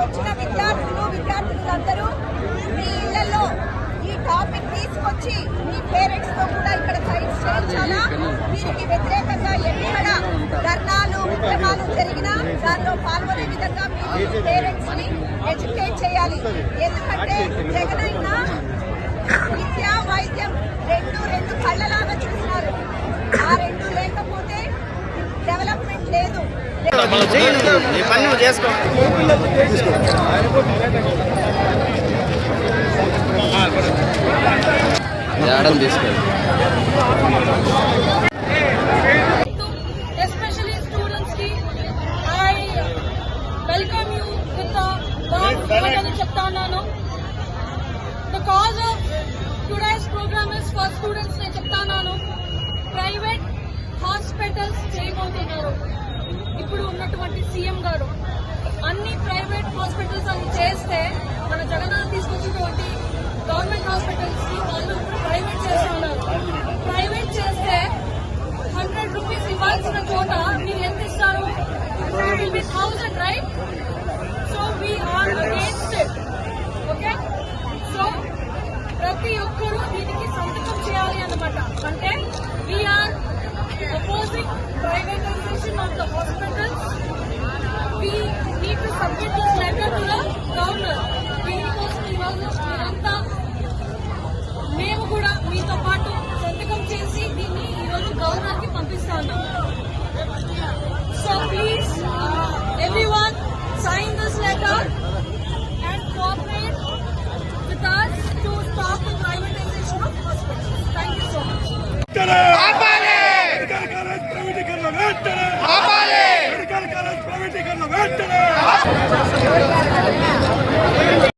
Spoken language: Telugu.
వచ్చిన విద్యార్థులు విద్యార్థులందరూ మీ ఇళ్ళలో ఈ టాపిక్ తీసుకొచ్చి మీ పేరెంట్స్తో కూడా ఇక్కడ సైన్స్ చేయించాలా? దీనికి వ్యతిరేకంగా ఎక్కడ ధర్నాలు ఉద్యమాలు జరిగినా దానిలో పాల్గొనే విధంగా మీ పేరెంట్స్ని ఎడ్యుకేట్ చేయాలి. ఎందుకంటే జగనైనా నీ పని నువ్వు చేసుకో మేడం తీసుకెళ్ళి especially students ki I welcome you with the warm welcome చెప్తా ఉన్నాను the cause of today's program is for students నేను చెప్తా ఉన్నాను ప్రైవేట్ హాస్పిటల్స్ చేయబోతున్నారు సీఎం గారు అన్ని ప్రైవేట్ హాస్పిటల్స్ అని చేస్తే మన జగనన్న తీసుకొచ్చినటువంటి గవర్నమెంట్ హాస్పిటల్స్ని వాళ్ళు ప్రైవేట్ చేస్తున్నారు ప్రైవేట్ చేస్తే హండ్రెడ్ రూపీస్ ఇవ్వాల్సిన చోట మీరు ఎంత ఇస్తారు? థౌసండ్ రైట్ స్పష్టీకరణ వెంటనే